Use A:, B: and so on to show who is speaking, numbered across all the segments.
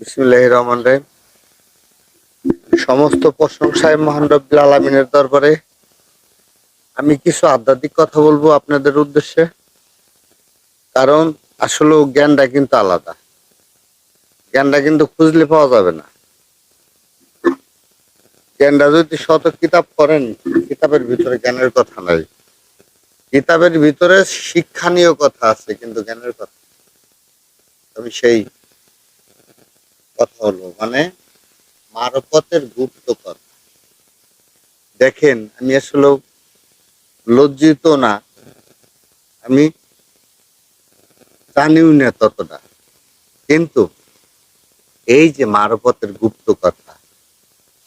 A: রহমান রাহিম। সমস্ত প্রশংসায় মহান রব্বুল আলমিনের দরবারে আমি কিছু আধ্যাত্মিক কথা বলব আপনাদের উদ্দেশ্যে। কারণ আসলে জ্ঞানটা কিন্তু আলাদা। জ্ঞানটা কিন্তু খুঁজলে পাওয়া যাবে না। জ্ঞানটা যদি শত কিতাব করেন, কিতাবের ভিতরে জ্ঞানের কথা নাই। কিতাবের ভিতরে শিক্ষণীয় কথা আছে, কিন্তু জ্ঞানের কথা আমি সেই কথা হলো মানে মারফতের গুপ্ত কথা দেখেন, আমি আসলে লজ্জিত না। আমি জানিও না ততটা। কিন্তু এই যে মারফতের গুপ্ত কথা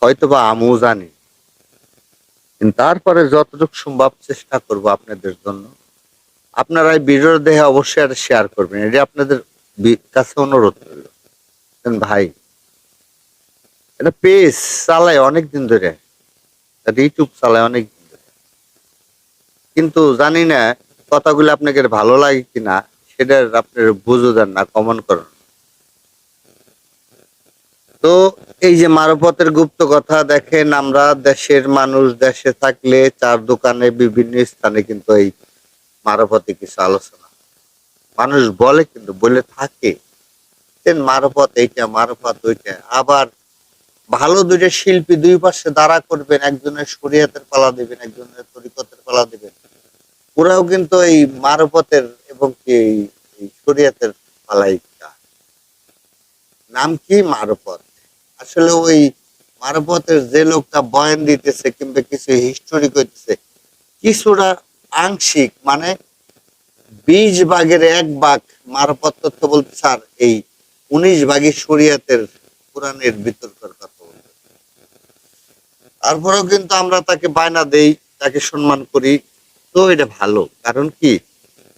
A: হয়তো বা আমিও জানি। তারপরে যতটুকু সম্ভব চেষ্টা করব আপনাদের জন্য। আপনারা এই ভিডিওর দেখে অবশ্যই এটা শেয়ার করবেন। এটা আপনাদের কাছে অনুরোধ। বলছেন, ভাই। এটা পেজ চালায় অনেক দিন ধরে ইউটিউব চালায় অনেকদিন ধরে। কিন্তু জানি না কথাগুলো আপনাকে ভালো লাগে কিনা সেটা আপনার বুঝো দেন না কমন করেন। তো এই যে মারফতের গুপ্ত কথা দেখেন আমরা দেশের মানুষ দেশে থাকলে চার দোকানে বিভিন্ন স্থানে কিন্তু এই মারফতে কিছু আলোচনা। মানুষ বলে কিন্তু বলে থাকে। মারফত এইটা, মারফত ওইটা। আবার ভালো দুইটা শিল্পী দুই পাশে দাঁড়া করবেন, একজনের শরীয়তের পালা দিবেন, একজনের তরিকতের পালা দিবেন। ওরাও কিন্তু এই মারফতের এবং কি এই- শরীয়তের পালাই নাম কি মারফত? আসলে ওই মারফতের যে লোকটা বয়ান দিতেছে কিংবা কিছু হিস্টোরি করতেছে, কিছুটা আংশিক মানে বিশ ভাগের এক বাঘ মারফত তথ্য বলতে স্যার, এই উনিশ ভাগের শরিয়াতের কোরআনের বিতর্কের কথা বলতে তারপরেও কিন্তু আমরা তাকে বায়না দেই, তাকে সম্মান করি। তো এটা ভালো, কারণ কি?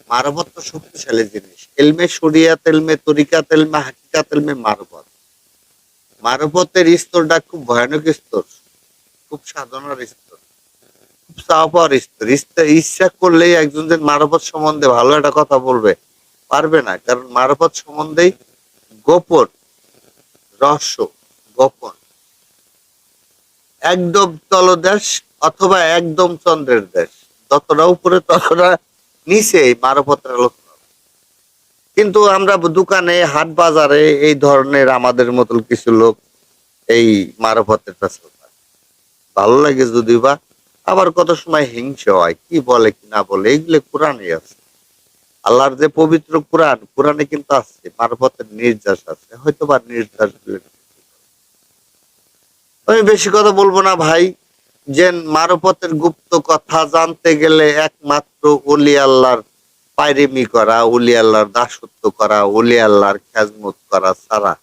A: মারফত তো শক্তিশালী জিনিস। এলমে শরিয়াত, এলমে তরিকাত, এলমে হাকিকাত, এলমে মারফত মারফতের স্তরটা খুব ভয়ানক স্তর, খুব সাধনার স্তর, খুব চাওয়া পাওয়ার স্তর। ইচ্ছা- করলেই একজন যে মারফত সম্বন্ধে ভালো একটা কথা বলবে, পারবে না। কারণ মারফত সম্বন্ধেই গোপন রহস্য, গোপন। একদম তলদেশ অথবা একদম চন্দ্রের দেশ। যতটা উপরে, ততটা নিচে মারফতের আলোচনা কিন্তু আমরা দোকানে, হাট বাজারে এই ধরনের আমাদের মতন কিছু লোক এই মারফতের পেছনে ভালো লাগে যদি বা, আবার কত সময় হিংসা হয়, কি বলে, কি না বলে এইগুলো কোরআনে আছে। আল্লাহর যে পবিত্র কোরআন, কোরআনে কিন্তু আছে, মারফতের নির্যাস আছে হয়তো বা নির্যাস আমি বেশি কথা বলব না ভাই, যে মারফতের গুপ্ত কথা জানতে গেলে একমাত্র অলি আল্লাহর পায়রেমি করা, অলি আল্লাহর দাসত্ব করা, অলি আল্লাহর খেজমত করা ছাড়া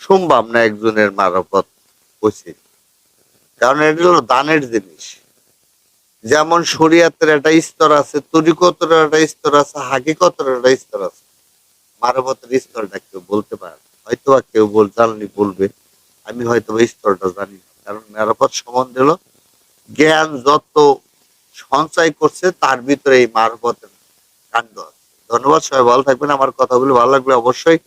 A: সম্ভব না একজনের মারফত বুঝি কারণ এটা হলো দানের জিনিস। যেমন শরিয়াতের একটা স্তর আছে, তরিকতের একটা স্তর আছে, হাকিকতের একটা স্তর আছে। মারফতের স্তরটা কেউ বলতে পারে হয়তো বা কেউ বল, জানলি বলবে, আমি হয়তো বা স্তরটা জানি কারণ মারফত সম্বন্ধে হলো, জ্ঞান যত সঞ্চয় করছে, তার ভিতরে এই মারফতের কাণ্ড ধন্যবাদ সবাই, ভালো থাকবেন। আমার কথাগুলো ভালো লাগলে অবশ্যই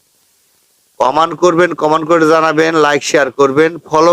A: কমান করবেন কমান করে জানাবেন লাইক শেয়ার করবেন ফলো